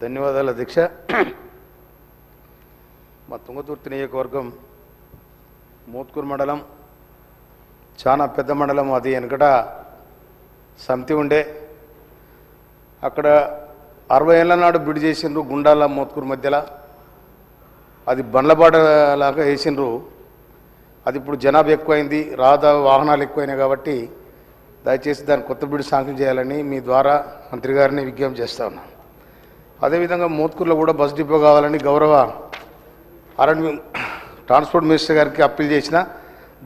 ధన్యవాదాలు అధ్యక్ష. మా తుంగతుర్తి నియోజకవర్గం మోత్కూరు మండలం చాలా పెద్ద మండలం అది వెనకట సమితి ఉండే. అక్కడ అరవై ఏళ్ళ నాడు బిడి చేసిండ్రు గుండాల మోత్కూరు మధ్యలో. అది బండ్లపాటలాగా వేసిండ్రు. అది ఇప్పుడు జనాభా ఎక్కువైంది రాదా వాహనాలు ఎక్కువైనాయి కాబట్టి దయచేసి దాన్ని కొత్త బిడి సాంక్షన్ చేయాలని మీ ద్వారా మంత్రి గారిని విజ్ఞప్తి చేస్తా ఉన్నాను. అదేవిధంగా మోత్కూరులో కూడా బస్ డిపో కావాలని గౌరవ అరణ్య ట్రాన్స్పోర్ట్ మినిస్టర్ గారికి అప్పీల్ చేసిన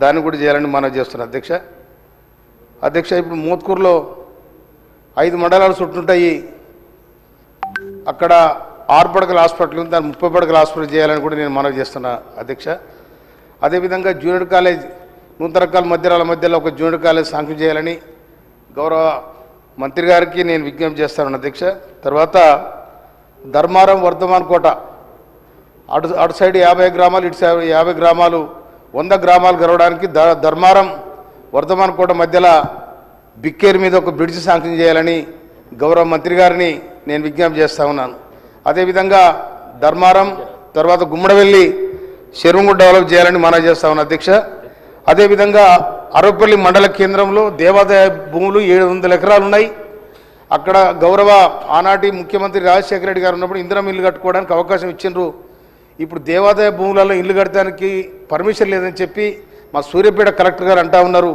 దాన్ని కూడా చేయాలని మనం చేస్తున్నాం అధ్యక్ష. అధ్యక్ష ఇప్పుడు మోత్కూరులో ఐదు మండలాలు చుట్టుంటాయి. అక్కడ ఆరు పడకల హాస్పిటల్ ఉంది దాన్ని ముప్పై పడకల హాస్పిటల్ చేయాలని కూడా నేను మనవి చేస్తున్నా అధ్యక్ష. అదేవిధంగా జూనియర్ కాలేజ్ నూతన రకాల మధ్యరాల మధ్యలో ఒక జూనియర్ కాలేజ్ సాంక్షన్ చేయాలని గౌరవ మంత్రి గారికి నేను విజ్ఞప్తి చేస్తాను అధ్యక్ష. తర్వాత ధర్మారం వర్ధమాన్ కోట. అటు అటు సైడ్ యాభై గ్రామాలు ఇటు సైడ్ యాభై గ్రామాలు వంద గ్రామాలు గెలవడానికి ధ ధర్మారం వర్ధమాన్ కోట మధ్యలో బిక్కేరు మీద ఒక బ్రిడ్జ్ శాంక్షన్ చేయాలని గౌరవ మంత్రి గారిని నేను విజ్ఞప్తి చేస్తా ఉన్నాను. అదేవిధంగా ధర్మారం తర్వాత గుమ్మడవెల్లి చెరువు డెవలప్ చేయాలని మనం చేస్తా ఉన్నాను అధ్యక్ష. అదేవిధంగా అరవపల్లి మండల కేంద్రంలో దేవాదాయ భూములు ఏడు వందల ఎకరాలు ఉన్నాయి అక్కడ గౌరవ ఆనాటి ముఖ్యమంత్రి రాజశేఖర రెడ్డి గారు ఉన్నప్పుడు ఇందిరం ఇల్లు కట్టుకోవడానికి అవకాశం ఇచ్చిండ్రు. ఇప్పుడు దేవాదాయ భూములలో ఇల్లు కట్టడానికి పర్మిషన్ లేదని చెప్పి మా సూర్యాపేట కలెక్టర్ గారు అంటా ఉన్నారు.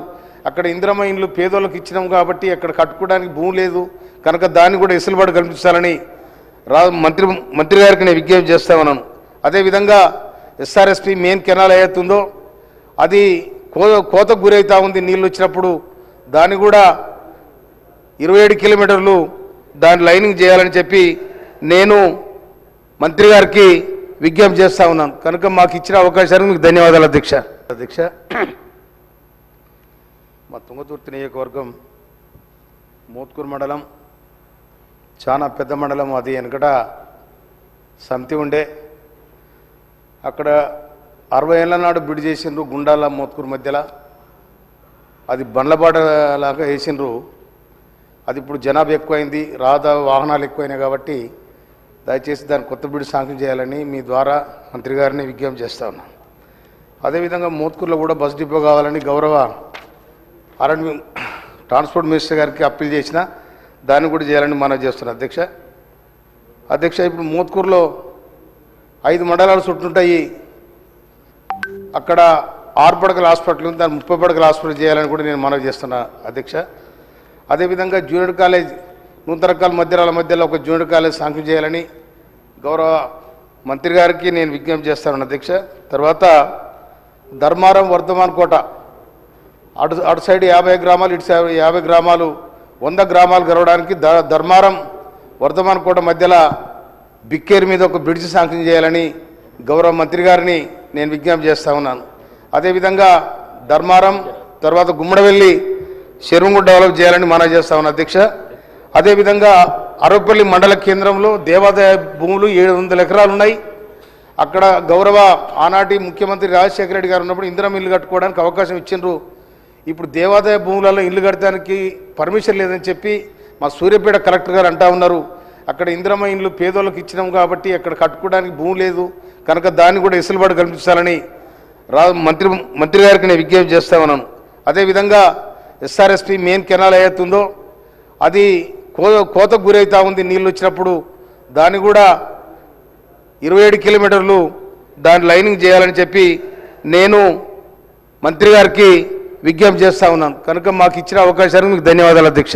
అక్కడ ఇందిరమ్మ ఇండ్లు పేదోళ్ళకి ఇచ్చినాం కాబట్టి అక్కడ కట్టుకోవడానికి భూమి లేదు. కనుక దాన్ని కూడా ఎసులుబాటు కల్పించాలని రా మంత్రి మంత్రి గారికి నేను విజ్ఞప్తి చేస్తా ఉన్నాను. అదేవిధంగా ఎస్ఆర్ఎస్పి మెయిన్ కెనాల్ ఏదైతుందో అది కో కోతకు గురవుతూ ఉంది నీళ్ళు వచ్చినప్పుడు దాన్ని కూడా ఇరవై ఏడు కిలోమీటర్లు దాని లైనింగ్ చేయాలని చెప్పి నేను మంత్రి గారికి విజ్ఞప్తి చేస్తా ఉన్నాను. కనుక మాకు ఇచ్చిన అవకాశానికి మీకు ధన్యవాదాలు అధ్యక్ష. అధ్యక్ష మా తుంగతుర్తి నియోజకవర్గం మోత్కూరు మండలం చాలా పెద్ద మండలం అది వెనకట సమితి ఉండే. అక్కడ అరవై ఏళ్ళ నాడు బిడి చేసిండ్రు గుండాల మోత్కూరు మధ్యలో. అది బండ్లపాటలాగా వేసిండ్రు. అది ఇప్పుడు జనాభా ఎక్కువైంది రాదా వాహనాలు ఎక్కువైనాయి కాబట్టి దయచేసి దాన్ని కొత్త బిడ్డు శాంక్షన్ చేయాలని మీ ద్వారా మంత్రి గారిని విజ్ఞప్తి చేస్తా ఉన్నాను అదేవిధంగా మోత్కూరులో కూడా బస్ డిపో కావాలని గౌరవ అరణ్య ట్రాన్స్పోర్ట్ మినిస్టర్ గారికి అప్పీల్ చేసిన దాన్ని కూడా చేయాలని మనం చేస్తున్నాం. అధ్యక్ష అధ్యక్ష ఇప్పుడు మోత్కూరులో ఐదు మండలాలు చుట్టుంటాయి. అక్కడ ఆరు పడకల హాస్పిటల్ ఉంది దాన్ని ముప్పై పడకల హాస్పిటల్ చేయాలని కూడా నేను మనవి చేస్తున్నా. అధ్యక్ష అదేవిధంగా జూనియర్ కాలేజ్ నూతన రకాల మధ్యరాల మధ్యలో ఒక జూనియర్ కాలేజ్ సాంక్షన్ చేయాలని గౌరవ మంత్రి గారికి నేను విజ్ఞప్తి చేస్తాను అధ్యక్ష. తర్వాత ధర్మారం వర్ధమాన్ కోట. అటు అటు సైడ్ యాభై గ్రామాలు ఇటు సైడ్ యాభై గ్రామాలు వంద గ్రామాలు గెలవడానికి ధర్మారం వర్ధమాన్ కోట మధ్యలో బిక్కేరు మీద ఒక బ్రిడ్జ్ శాంక్షన్ చేయాలని గౌరవ మంత్రి గారిని నేను విజ్ఞప్తి చేస్తా ఉన్నాను. అదేవిధంగా ధర్మారం తర్వాత గుమ్మడవెల్లి చెరువు డెవలప్ చేయాలని మనం చేస్తా ఉన్న అధ్యక్ష అదేవిధంగా అరవపల్లి మండల కేంద్రంలో దేవాదాయ భూములు ఏడు వందల ఎకరాలు ఉన్నాయి అక్కడ గౌరవ ఆనాటి ముఖ్యమంత్రి రాజశేఖర రెడ్డి గారు ఉన్నప్పుడు ఇందిరం ఇల్లు కట్టుకోవడానికి అవకాశం ఇచ్చిండ్రు. ఇప్పుడు దేవాదాయ భూములలో ఇల్లు కట్టడానికి పర్మిషన్ లేదని చెప్పి మా సూర్యాపేట కలెక్టర్ గారు అంటా ఉన్నారు. అక్కడ ఇందిరమ్మ ఇండ్లు పేదోళ్ళకి ఇచ్చినాం కాబట్టి అక్కడ కట్టుకోవడానికి భూమి లేదు. కనుక దాన్ని కూడా ఎసులుబాటు కల్పించాలని రా మంత్రి మంత్రి గారికి నేను విజ్ఞప్తి చేస్తా ఉన్నాను. అదేవిధంగా ఎస్ఆర్ఎస్పి మెయిన్ కెనాల్ ఏదైతుందో అది కో కోతకు గురవుతూ ఉంది నీళ్ళు వచ్చినప్పుడు. దాన్ని కూడా ఇరవై ఏడు కిలోమీటర్లు దాని లైనింగ్ చేయాలని చెప్పి నేను మంత్రి గారికి విజ్ఞప్తి చేస్తా ఉన్నాను. కనుక మాకు ఇచ్చిన అవకాశానికి మీకు ధన్యవాదాలు అధ్యక్ష.